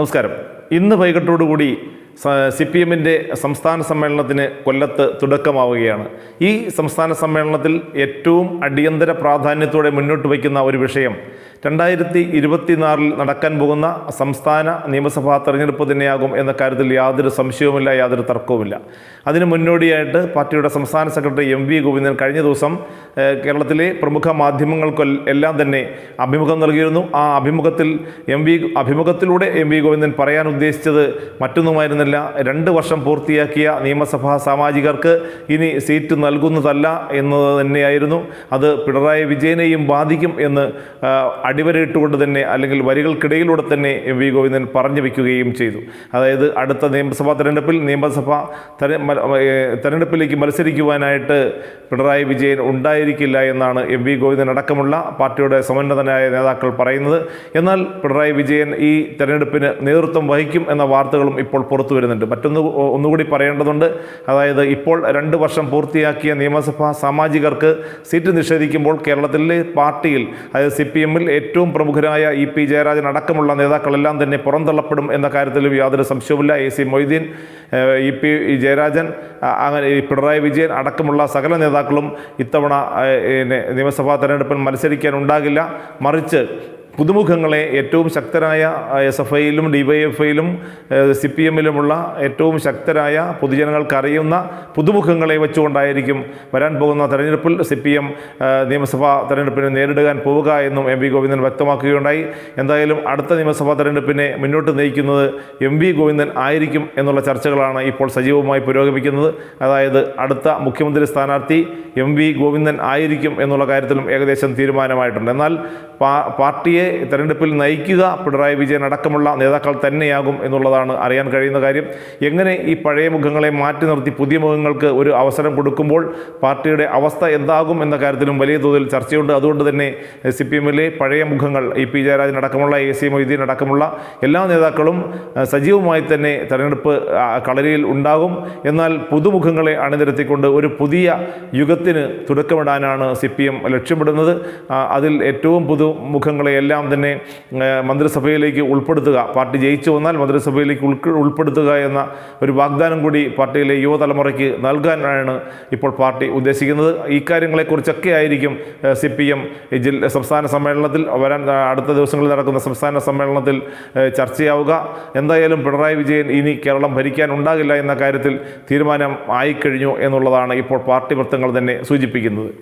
നമസ്കാരം. ഇന്ന് വൈകിട്ടോടുകൂടി C P എമ്മിന്റെ സംസ്ഥാന സമ്മേളനത്തിന് കൊല്ലത്ത് തുടക്കമാവുകയാണ്. ഈ സംസ്ഥാന സമ്മേളനത്തിൽ ഏറ്റവും അടിയന്തര പ്രാധാന്യത്തോടെ മുന്നോട്ട് വയ്ക്കുന്ന ഒരു വിഷയം രണ്ടായിരത്തി ഇരുപത്തിനാറിൽ നടക്കാൻ പോകുന്ന സംസ്ഥാന നിയമസഭാ തെരഞ്ഞെടുപ്പ് തന്നെയാകും എന്ന കാര്യത്തിൽ യാതൊരു സംശയവുമില്ല യാതൊരു തർക്കവുമില്ല. അതിന് മുന്നോടിയായിട്ട് പാർട്ടിയുടെ സംസ്ഥാന സെക്രട്ടറി എം വി ഗോവിന്ദൻ കഴിഞ്ഞ ദിവസം കേരളത്തിലെ പ്രമുഖ മാധ്യമങ്ങൾക്ക് എല്ലാം തന്നെ അഭിമുഖം നൽകിയിരുന്നു. ആ അഭിമുഖത്തിൽ എം വി അഭിമുഖത്തിലൂടെ എം വി ഗോവിന്ദൻ പറയാൻ ഉദ്ദേശിച്ചത് മറ്റൊന്നുമായിരുന്നില്ല. രണ്ട് വർഷം പൂർത്തിയാക്കിയ നിയമസഭാ സാമാജികർക്ക് ഇനി സീറ്റ് നൽകുന്നതല്ല എന്നത് തന്നെയായിരുന്നു. അത് പിണറായി വിജയനെയും ബാധിക്കും എന്ന് അടിവരയിട്ടുകൊണ്ട് തന്നെ അല്ലെങ്കിൽ വരികൾക്കിടയിലൂടെ തന്നെ എം വി ഗോവിന്ദൻ പറഞ്ഞു വയ്ക്കുകയും ചെയ്തു. അതായത് അടുത്ത നിയമസഭാ തെരഞ്ഞെടുപ്പിൽ നിയമസഭാ തെര തെരഞ്ഞെടുപ്പിലേക്ക് മത്സരിക്കുവാനായിട്ട് പിണറായി വിജയൻ ഉണ്ടായിരിക്കില്ല എന്നാണ് എം വി ഗോവിന്ദൻ അടക്കമുള്ള പാർട്ടിയുടെ സമന്നതനായ നേതാക്കൾ പറയുന്നത്. എന്നാൽ പിണറായി വിജയൻ ഈ തെരഞ്ഞെടുപ്പിന് നേതൃത്വം വഹിക്കും എന്ന വാർത്തകളും ഇപ്പോൾ പുറത്തു വരുന്നുണ്ട്. മറ്റൊന്ന് ഒന്നുകൂടി പറയേണ്ടതുണ്ട്. അതായത് ഇപ്പോൾ രണ്ട് വർഷം പൂർത്തിയാക്കിയ നിയമസഭാ സാമാജികർക്ക് സീറ്റ് നിഷേധിക്കുമ്പോൾ കേരളത്തിലെ പാർട്ടിയിൽ അതായത് സി പി എമ്മിൽ ഏറ്റവും പ്രമുഖരായ ഇ പി ജയരാജൻ അടക്കമുള്ള നേതാക്കളെല്ലാം തന്നെ പുറന്തള്ളപ്പെടും എന്ന കാര്യത്തിലും യാതൊരു സംശയവുമില്ല. A C Moideen E P Jayarajan അങ്ങനെ പിണറായി വിജയൻ അടക്കമുള്ള സകല നേതാക്കളും ഇത്തവണ നിയമസഭാ തെരഞ്ഞെടുപ്പിൽ മത്സരിക്കാൻ ഉണ്ടാകില്ല. മറിച്ച് പുതുമുഖങ്ങളെ ഏറ്റവും ശക്തരായ എസ് എഫ് ഐയിലും ഡി വൈ എഫ് ഐയിലും സി പി എമ്മിലുമുള്ള ഏറ്റവും ശക്തരായ പൊതുജനങ്ങൾക്ക് അറിയുന്ന പുതുമുഖങ്ങളെ വെച്ചുകൊണ്ടായിരിക്കും വരാൻ പോകുന്ന തെരഞ്ഞെടുപ്പിൽ സി പി എം നിയമസഭാ തെരഞ്ഞെടുപ്പിനെ നേരിടുവാൻ പോവുക എന്നും എം വി ഗോവിന്ദൻ വ്യക്തമാക്കുകയുണ്ടായി. എന്തായാലും അടുത്ത നിയമസഭാ തെരഞ്ഞെടുപ്പിനെ മുന്നോട്ട് നയിക്കുന്നത് എം വി ഗോവിന്ദൻ ആയിരിക്കും എന്നുള്ള ചർച്ചകളാണ് ഇപ്പോൾ സജീവമായി പുരോഗമിക്കുന്നത്. അതായത് അടുത്ത മുഖ്യമന്ത്രി സ്ഥാനാർത്ഥി എം വി ഗോവിന്ദൻ ആയിരിക്കും എന്നുള്ള കാര്യത്തിലും ഏകദേശം തീരുമാനമായിട്ടുണ്ട്. എന്നാൽ പാർട്ടിയെ തെരഞ്ഞെടുപ്പിൽ നയിക്കുക പിണറായി വിജയൻ അടക്കമുള്ള നേതാക്കൾ തന്നെയാകും എന്നുള്ളതാണ് അറിയാൻ കഴിയുന്ന കാര്യം. എങ്ങനെ ഈ പഴയ മുഖങ്ങളെ മാറ്റി നിർത്തി പുതിയ മുഖങ്ങൾക്ക് ഒരു അവസരം കൊടുക്കുമ്പോൾ പാർട്ടിയുടെ അവസ്ഥ എന്താകും എന്ന കാര്യത്തിലും വലിയ തോതിൽ ചർച്ചയുണ്ട്. അതുകൊണ്ട് തന്നെ സി പി എമ്മിലെ പഴയ മുഖങ്ങൾ ഇ പി ജയരാജൻ അടക്കമുള്ള എ സി മൊയ്തീൻ അടക്കമുള്ള എല്ലാ നേതാക്കളും സജീവമായി തന്നെ തെരഞ്ഞെടുപ്പ് കളരിയിൽ ഉണ്ടാകും. എന്നാൽ പുതുമുഖങ്ങളെ അണിനിരത്തിക്കൊണ്ട് ഒരു പുതിയ യുഗത്തിന് തുടക്കമിടാനാണ് സി പി എം ലക്ഷ്യമിടുന്നത് അതിൽ ഏറ്റവും പുതുമുഖങ്ങളെ എല്ലാം തന്നെ മന്ത്രിസഭയിലേക്ക് ഉൾപ്പെടുത്തുക. പാർട്ടി ജയിച്ചു വന്നാൽ മന്ത്രിസഭയിലേക്ക് ഉൾപ്പെടുത്തുക എന്ന ഒരു വാഗ്ദാനം കൂടി പാർട്ടിയിലെ യുവതലമുറയ്ക്ക് നൽകാനാണ് ഇപ്പോൾ പാർട്ടി ഉദ്ദേശിക്കുന്നത്. ഈ കാര്യങ്ങളെക്കുറിച്ചൊക്കെ ആയിരിക്കും സി പി എം ജില്ല സംസ്ഥാന സമ്മേളനത്തിൽ വരാൻ അടുത്ത ദിവസങ്ങളിൽ നടക്കുന്ന സംസ്ഥാന സമ്മേളനത്തിൽ ചർച്ചയാവുക. എന്തായാലും പിണറായി വിജയൻ ഇനി കേരളം ഭരിക്കാൻ ഉണ്ടാകില്ല എന്ന കാര്യത്തിൽ തീരുമാനം ആയിക്കഴിഞ്ഞു എന്നുള്ളതാണ് ഇപ്പോൾ പാർട്ടി വൃത്തങ്ങൾ തന്നെ സൂചിപ്പിക്കുന്നത്.